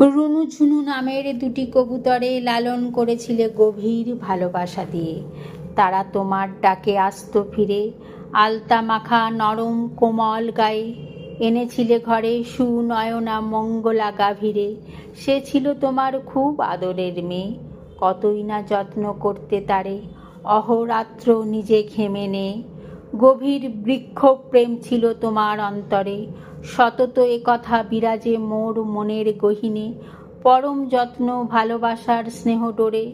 রুনু ঝুনু নামের দুটি কবুতরে লালন করেছিলে গভীর ভালোবাসা দিয়ে। তারা তোমার ডাকে আস্ত ফিরে, আলতা মাখা নরম কোমল গায়ে এনেছিলে ঘরে সুনয়না মঙ্গলা গাভীরে। সে ছিল তোমার খুব আদরের মেয়ে, কতই না যত্ন করতে তারে। অহরাত্র নিজে ঘেমে নে গভীর বৃক্ষ প্রেম ছিল তোমার অন্তরে। সতত এ কথা বিরাজে মোর মনের গহিনে। পরম যত্ন ভালোবাসার স্নেহ ডোরে।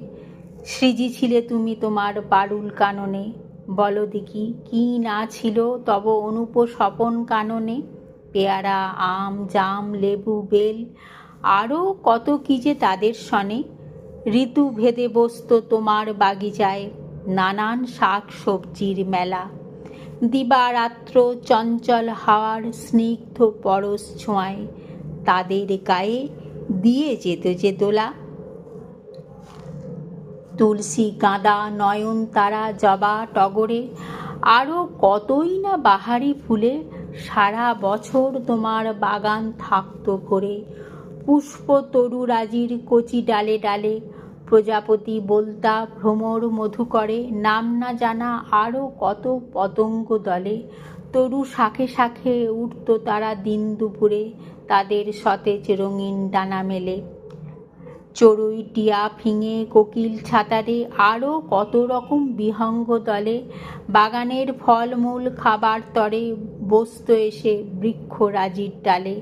সৃজি ছিলে তুমি তোমার বারুল কাননে। বলো দেখি, কি না ছিল তব অনুপ স্বপন কাননে? পেয়ারা, আম, জাম, লেবু, বেল আরও কত কি যে তাদের সনে? ঋতু ভেদে বসত তোমার বাগিচায়, নানান শাক সবজির মেলা। দিবারাত্র চঞ্চল হাওয়ার স্নিগ্ধ পরশ ছোঁয়ায় তাদের গায়ে দিয়ে যেত যে দোলা তুলসী গাঁদা নয়নতারা জবা টগরে আরও কতই না বাহারি ফুলে, সারা বছর তোমার বাগান থাকতো ভরে। পুষ্প তরুরাজির কচি ডালে ডালে প্রজাপতি বলতা ভ্রমর মধু করে, নাম না জানা আরও কত পতঙ্গ দলে। তরু শাখে শাখে উঠত তারা দিন দুপুরে, তাদের সতেজ রঙিন ডানা মেলে। চড়ুই টিয়া ফিঙে কোকিল ছাতারে আরও কত রকম বিহঙ্গ দলে। বাগানের ফলমূল খাবার তরে বসত এসে বৃক্ষ রাজির ডালে।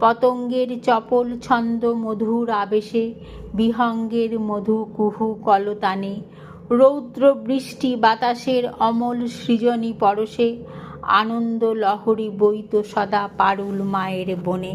পতঙ্গের চপল ছন্দ মধুর আবেশে, বিহঙ্গের মধু কুহু কলতানে রৌদ্র বৃষ্টি বাতাসের অমল সৃজনী পরশে, আনন্দ লহরী বইত সদা পারুল মায়ের বনে।